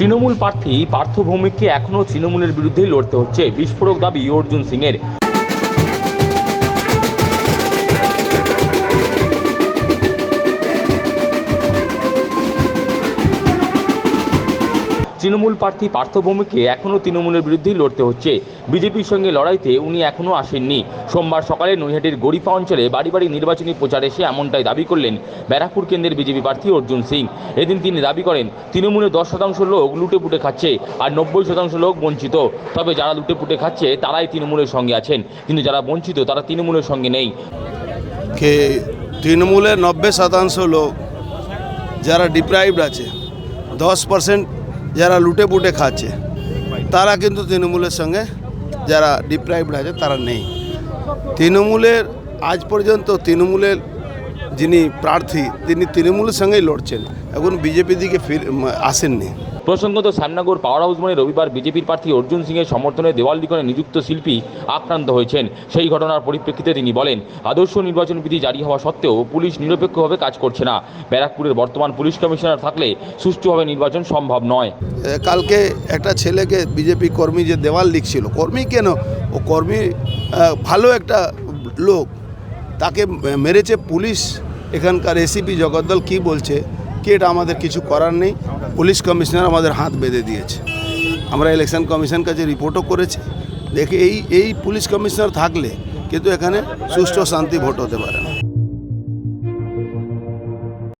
তৃণমূল প্রার্থী পার্থ ভৌমিককে এখনও তৃণমূলের বিরুদ্ধেই লড়তে হচ্ছে। বিস্ফোরক দাবি অর্জুন সিংয়ের। তৃণমূল প্রার্থী পার্থ ভৌমিককে এখনও তৃণমূলের বিরুদ্ধেই লড়তে হচ্ছে। বিজেপির সঙ্গে লড়াইতে উনি এখনও আসেননি। সোমবার সকালে নৈহাটির গড়িপা অঞ্চলে বাড়ি বাড়ি নির্বাচনী প্রচারে এসে এমনটাই দাবি করলেন ব্যারাকপুর কেন্দ্রের বিজেপি প্রার্থী অর্জুন সিং। এদিন তিনি দাবি করেন তৃণমূলের দশ শতাংশ লোক লুটে পুটে খাচ্ছে আর নব্বই শতাংশ লোক বঞ্চিত। তবে যারা লুটে পুটে খাচ্ছে তারাই তৃণমূলের সঙ্গে আছেন। কিন্তু যারা বঞ্চিত তারা তৃণমূলের সঙ্গে নেই। कि তৃণমূলের নব্বই শতাংশ লোক যারা ডিপ্রাইভড আছে, দশ পার্সেন্ট যারা লুটে পুটে খাচ্ছে, তারা কিন্তু তৃণমূলের সঙ্গে যারা ডিপ্রাইভড আছে, তারা নেই। তৃণমূলের আজ পর্যন্ত তৃণমূলের যিনি প্রার্থী তিনি তৃণমূলের সঙ্গেই লড়ছেন। এখন বিজেপি দিকে ফির আসেননি। প্রসঙ্গত শ্যামনগর পাওয়ার হাউস মোড়ে রবিবার বিজেপির প্রার্থী অর্জুন সিংয়ের সমর্থনে দেওয়াল লিখনে নিযুক্ত শিল্পী আক্রান্ত হয়েছেন। সেই ঘটনার পরিপ্রেক্ষিতে তিনি বলেন আদর্শ নির্বাচন বিধি জারি হওয়া সত্ত্বেও পুলিশ নিরপেক্ষভাবে কাজ করছে না। ব্যারাকপুরের বর্তমান পুলিশ কমিশনার থাকলে সুষ্ঠুভাবে নির্বাচন সম্ভব নয়। কালকে একটা ছেলেকে বিজেপি কর্মী যে দেওয়াল লিখছিল কর্মী কেন? ও কর্মী ভালো একটা লোক। তাকে মেরেছে পুলিশ। এখানকার এসিপি জগদ্দল কি বলছে? কি এটা আমাদের কিছু করার নেই? পুলিশ কমিশনার আমাদের হাত বেঁধে দিয়েছে। আমরা ইলেকশন কমিশন কাছে রিপোর্টও করেছি, দেখে এই এই পুলিশ কমিশনার থাকলে কিন্তু এখানে সুষ্ঠু শান্তি ভোট হতে পারে না।